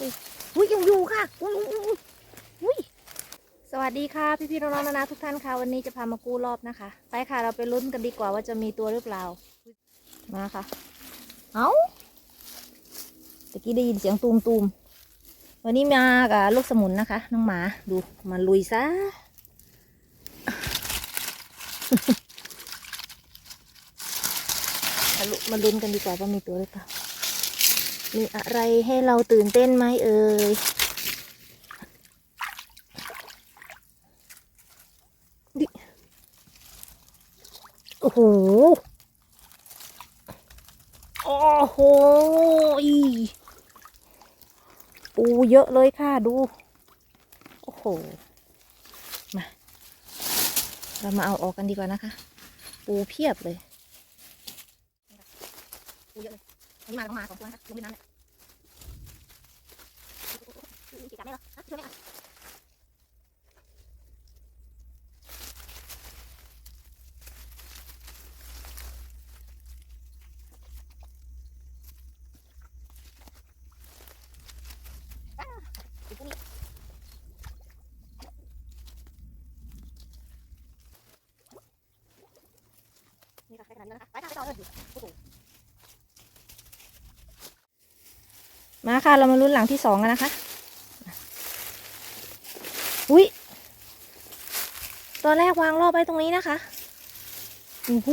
อุ้ยยังอยู่ค่ะอุ้ยอุ้ยสวัสดีค่ะ พี่พี่ๆน้องๆนานาทุกท่านค่ะ วันนี้จะพามากู้รอบนะคะ ไปค่ะ เราไปลุ้นกันดีกว่าว่าจะมีตัวหรือเปล่า มาค่ะ เอาตะกี้ได้ยินเสียงตูมตูมๆวันนี้มากับลูกสมุนนะคะ น้องหมาดูมาลุยซะมาลุ้นกันดีกว่าว่ามีตัวหรือเปล่า มีอะไรให้เราตื่นเต้นไหมเอ่ยดิโอ้โห โอ้โหอีปูเยอะเลยค่ะดู โอ้โห มา เรามาเอาออกกันดีกว่านะคะ ปูเพียบเลย ปูเยอะเลย อันนี้มาต้องมาสองตัวนะคะลงไปน้ำเลยเกะกะไห มาค่ะ เรามาลุ้นหลังที่สองกันนะคะ อุ้ยตอนแรกวางรอบไว้ตรงนี้นะคะโอ้โห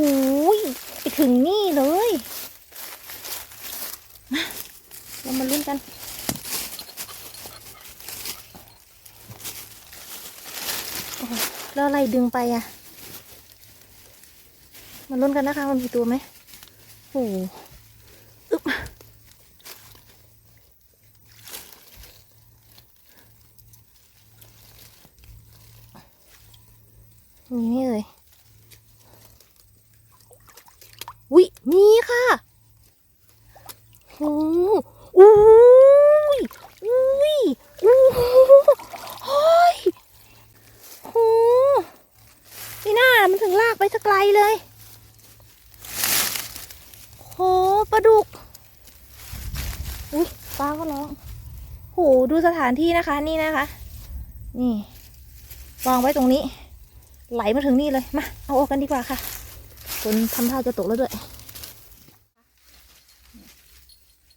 ไปถึงนี่เลยมาเรามาลุ้นกันแล้วอะไรดึงไปอะมาลุ้นกันนะคะมันมีตัวไหมโอ้โหอึ๊บ มีไหมเอ่ยวิมีค่ะโอ้อุ้ยอุ้ยอู้เฮ้ยโหนี่น่ามันถึงลากไปสักไกลเลยโหปลาดุกอุ้ยปลาก็ร้องโหดูสถานที่นะคะนี่นะคะ นี่วางไว้ตรงนี้ ไหลมาถึงนี่เลยมาเอาออกกันดีกว่าค่ะฝนทำท่าจะตกแล้วด้วย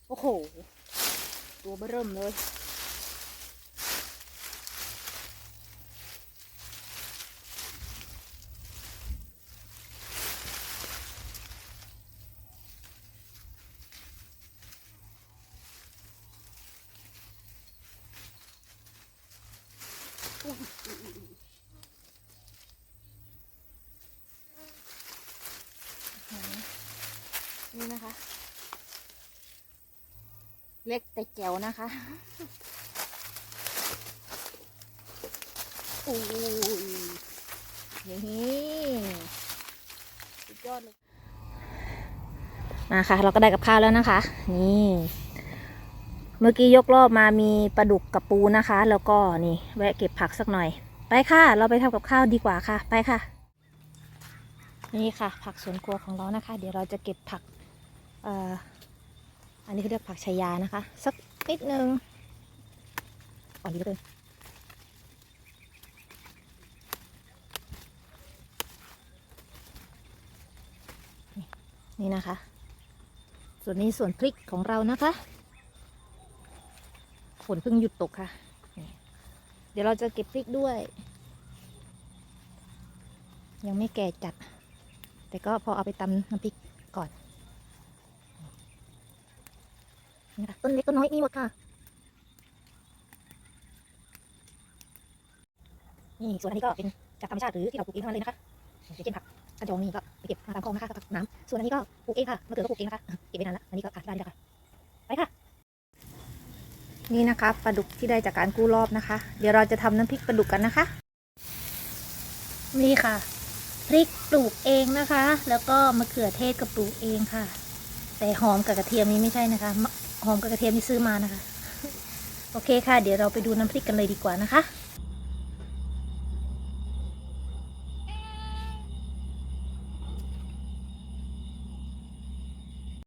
โอ้โหตัวเบิ่มเลย นี่นะคะ เล็กแต่แจ๋วนะคะโอ้ยนี่สุดยอดเลยมาค่ะ เราก็ได้กับข้าวแล้วนะคะ นี่เมื่อกี้ยกรอบมามีปลาดุกกับปูนะคะ แล้วก็นี่แวะเก็บผักสักหน่อย ไปค่ะ เราไปทำกับข้าวดีกว่าค่ะ ไปค่ะ นี่ค่ะ ผักสวนครัวของเรานะคะ เดี๋ยวเราจะเก็บผัก อันนี้เขาเรียกผักชายานะคะ สักนิดนึงอ่อนดีเหลยนี่นะคะ ส่วนนี้ส่วนพริกของเรานะคะฝนเพิ่งหยุดตกค่ะ เดี๋ยวเราจะเก็บพริกด้วย ยังไม่แก่จัด แต่ก็พอเอาไปตำน้ำพริกก่อ นนี่ค่ะต้นเล็กต้นน้อยมีหมดค่ะ นี่ส่วนอันนี้ก็เป็นจากธรรมชาติหรือที่เราปลูกเองเท่านั้นเลยนะคะอย่างเช่นผักกระจองนี่ก็ไปเก็บมาตามคลองนะคะกับน้ำส่วนอันนี้ก็ปลูกเองค่ะมะเขือก็ปลูกเองนะคะเก็บไว้นานแล้วอันนี้ก็ขาดได้แล้วค่ะไปค่ะ นี่นะคะปลาดุกที่ได้จากการกู้รอบนะคะ เดี๋ยวเราจะทำน้ำพริกปลาดุกกันนะคะ นี่ค่ะพริกปลูกเองนะคะ แล้วก็มะเขือเทศก็ปลูกเองค่ะ แต่หอมกับกระเทียมนี้ไม่ใช่นะคะ หอมกับกระเทียมที่ซื้อมานะคะ โอเคค่ะ เดี๋ยวเราไปดูน้ำพริกกันเลยดีกว่านะคะ